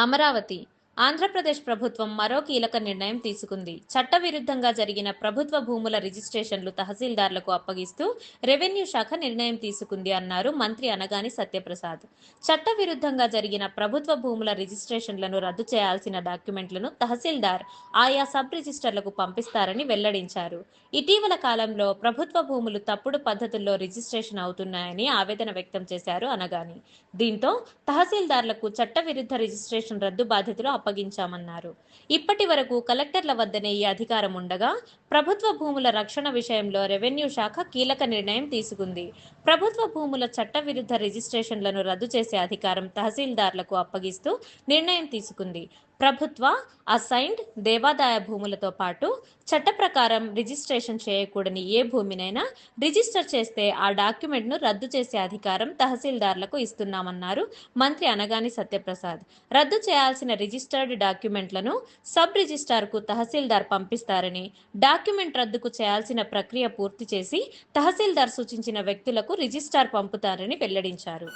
అమరావతి ఆంధ్రప్రదేశ్ ప్రభుత్వం మరో కీలక నిర్ణయం తీసుకుంది. చట్టవిరుద్ధంగా జరిగిన ప్రభుత్వ భూముల రిజిస్ట్రేషన్లు తహసీల్దార్లకు అప్పగిస్తూ రెవెన్యూ శాఖ నిర్ణయం తీసుకుంది అన్నారు మంత్రి అనగాని సత్యప్రసాద్. చట్టవిరుద్ధంగా జరిగిన ప్రభుత్వ భూముల రిజిస్ట్రేషన్లను రద్దు చేయాల్సిన డాక్యుమెంట్లను తహసీల్దార్ ఆయా సబ్ రిజిస్టర్లకు పంపిస్తారని వెల్లడించారు. ఇటీవల కాలంలో ప్రభుత్వ భూములు తప్పుడు పద్ధతుల్లో రిజిస్ట్రేషన్ అవుతున్నాయని ఆవేదన వ్యక్తం చేశారు అనగాని. దీంతో తహసీల్దార్లకు చట్టవిరుద్ధ రిజిస్ట్రేషన్ రద్దు బాధ్యతలు అప్పగించామన్నారు. ఇప్పటి వరకు కలెక్టర్ల వద్దనే ఈ అధికారం ఉండగా ప్రభుత్వ భూముల రక్షణ విషయంలో రెవెన్యూ శాఖ కీలక నిర్ణయం తీసుకుంది. ప్రభుత్వ భూముల చట్టవిరుద్ధ రిజిస్ట్రేషన్లను రద్దు చేసే అధికారం తహసీల్దార్లకు అప్పగిస్తూ నిర్ణయం తీసుకుంది. ప్రభుత్వ అసైన్డ్ దేవాదాయ భూములతో పాటు చట్ట ప్రకారం రిజిస్ట్రేషన్ చేయకూడని ఏ భూమినైనా రిజిస్టర్ చేస్తే ఆ డాక్యుమెంట్ను రద్దు చేసే అధికారం తహసీల్దార్లకు ఇస్తున్నామన్నారు మంత్రి అనగాని సత్యప్రసాద్. రద్దు చేయాల్సిన రిజిస్టర్ రిజిస్టర్డ్ డాక్యుమెంట్లను సబ్ రిజిస్టార్కు తహసీల్దార్ పంపిస్తారని డాక్యుమెంట్ రద్దుకు చేయాల్సిన ప్రక్రియ పూర్తి చేసి తహసీల్దార్ సూచించిన వ్యక్తులకు రిజిస్టార్ పంపుతారని వెల్లడించారు.